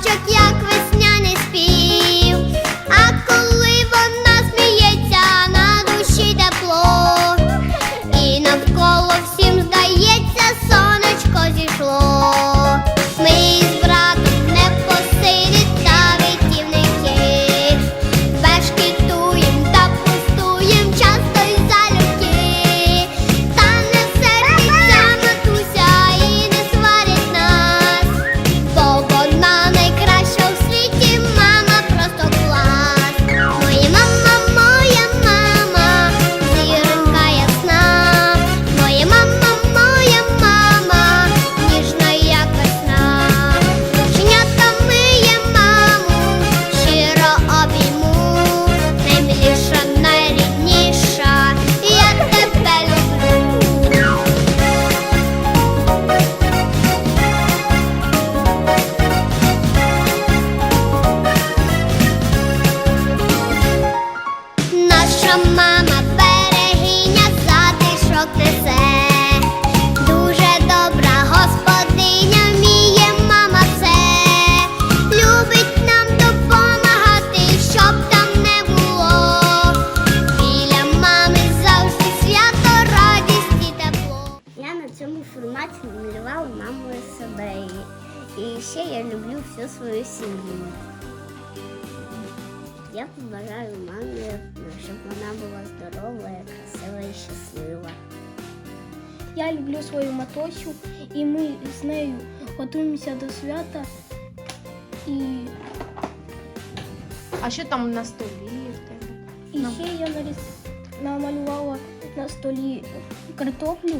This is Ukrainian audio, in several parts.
muchacho я люблю всю свою сім'ю. Я побажаю мамі, щоб вона була здорова, красива і щаслива. Я люблю свою матусю, і ми з нею готуємося до свята. І, А що там на столі в тебе? і Ну. ще я нарис- намалювала на столі картоплю.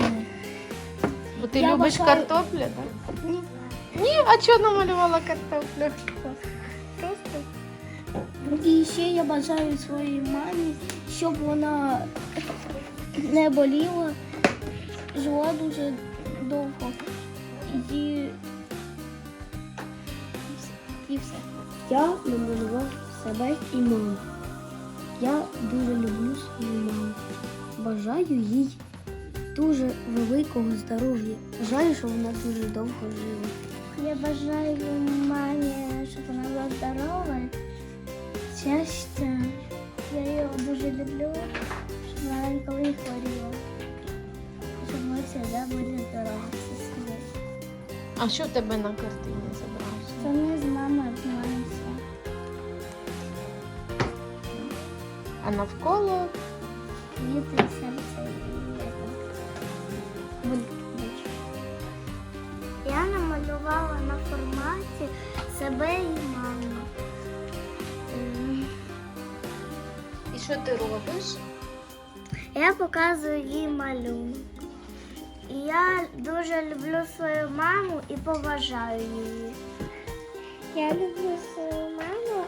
Е, Бо ти Я любиш бажаю- картоплю, так? Ні, Ні, а чого намалювала картоплю? просто. І ще я бажаю своїй мамі, щоб вона не боліла, жила дуже довго. І, і все. Я намалював себе і маму. Я дуже люблю свою маму. Бажаю їй дуже великого здоров'я. Жаль, що вона дуже довго жила. Я бажаю мамі, щоб вона була здорова, щастя. Я її дуже люблю, щоб вона ніколи не хворіла. Щоб ми завжди були здорові всі. А що в тебе на картині зображено? Це ми з мамою обнімаємося. А навколо Квіти, серце і бульки. Я намалювала на форматі себе і маму. І що ти робиш? Я показую їй малюнок. І я дуже люблю свою маму і поважаю її. Я люблю свою маму.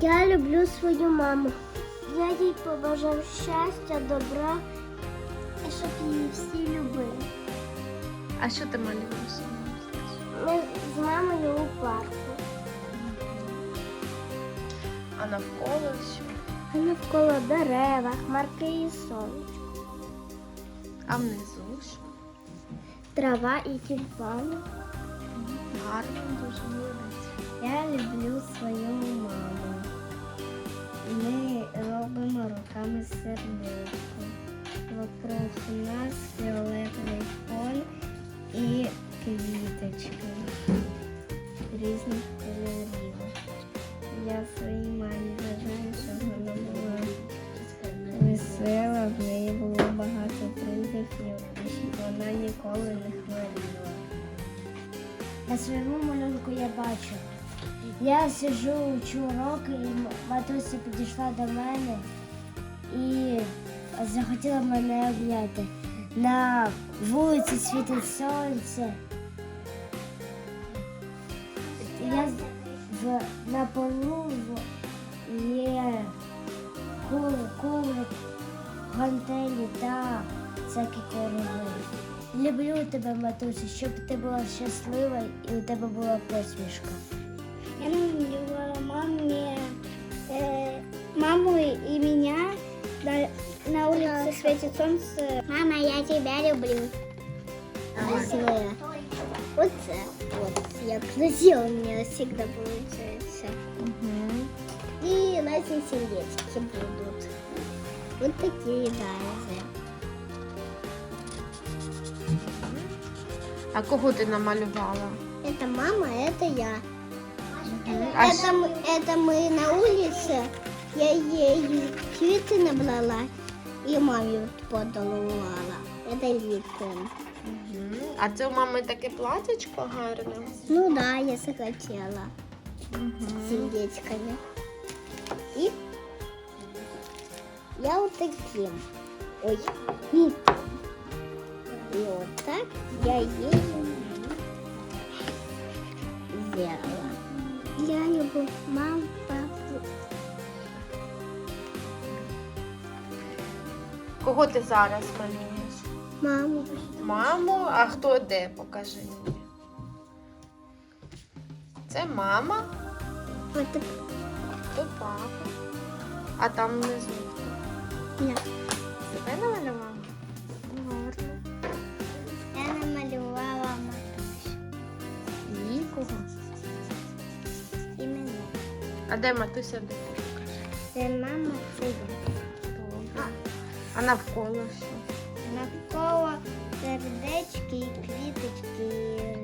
Я люблю свою маму. Я їй побажав щастя, добра і щоб її всі любили. А що ти малюєш? Ми з мамою у парку. А навколо що? А навколо дерева, хмарки і сонечко. А внизу що? Трава і тюльпани. Гарно, дуже молодець. Я люблю свою весела, в неї було багато друзів і вона ніколи не хворіла. На своєму малюнку я бачу. Я сиджу, учу уроки, і матуся підійшла до мене і захотіла мене обняти. На вулиці світить сонце. Я в, на полу є коврик, гантелі та всякі корови. Люблю тебе, матуся, щоб ти була щаслива і у тебе була посмішка. Я намалювала мамі, э, маму и меня. На, на улице светит солнце. Мама, я тебя люблю. Красивая. Вот это вот. Я красиво у меня всегда получается. И на эти сердечки будут. Вот такие разные. А кого ти намалювала? Это мама, это я. А это, мы, это мы на улице. Я ей цветы набрала и маме подарувала. Это липтон. Мгм. А це у мами таке платячко гарне. Ну да, я захотела. С сердечками. И я вот таким. Ой. И вот так я ей сделала. Я люблю маму, папу. Кого ти зараз малюєш? Маму. Маму, а хто де? Покажи мені. Це мама, Это то папа. А там внизу. Ні. Себе намалювала? Гарно. Я намалювала матусь. Нікого. І мене. А де матуся? Це мама, це я. Добре. А навколо що? Навколо сердечки і квіточки.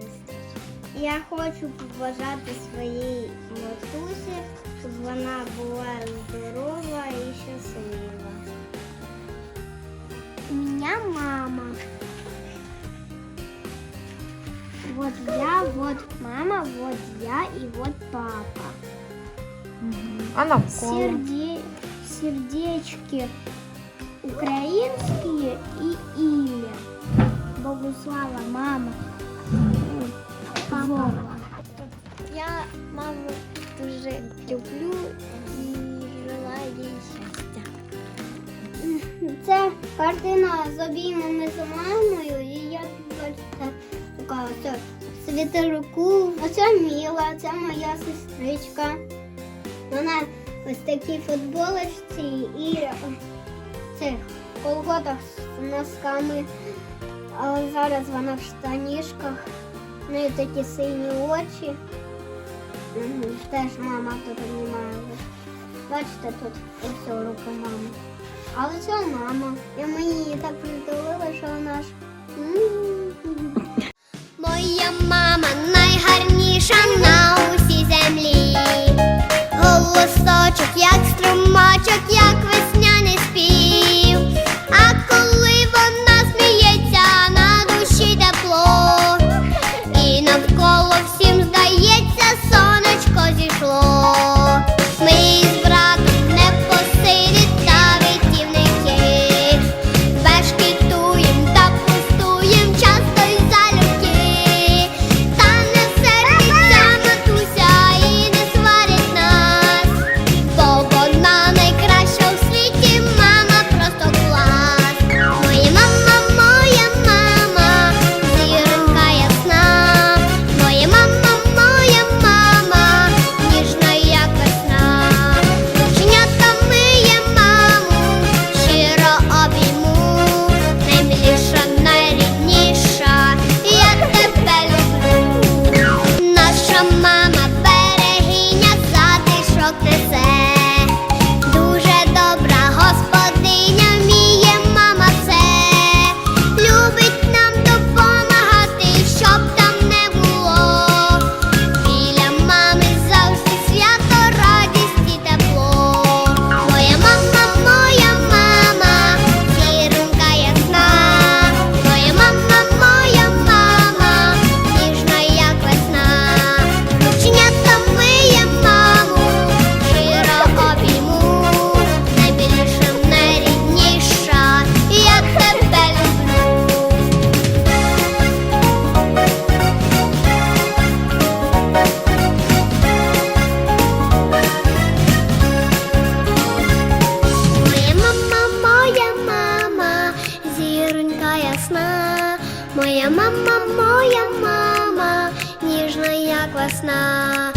Я хочу побажати своїй матусі, щоб вона була здорова і щаслива. Меня мама. Вот я, вот мама, вот я и вот папа. А навколо? Серде... Сердечки украинские и имя. Богуслава, мама. Папа. Я маму дуже люблю і желаю щастя. Це картина з обіймами з мамою, і я бачите, така ось світерку. Оце Міла, це моя сестричка. Вона ось такі футболочці і цих колготах з носками. А зараз вона в штанішках. В неї такі сині очі. Теж мама тут знімає. Бачите, тут ось рука мами. Але це мама. І мені її так притулила, що вона ж. Моя мама як весна.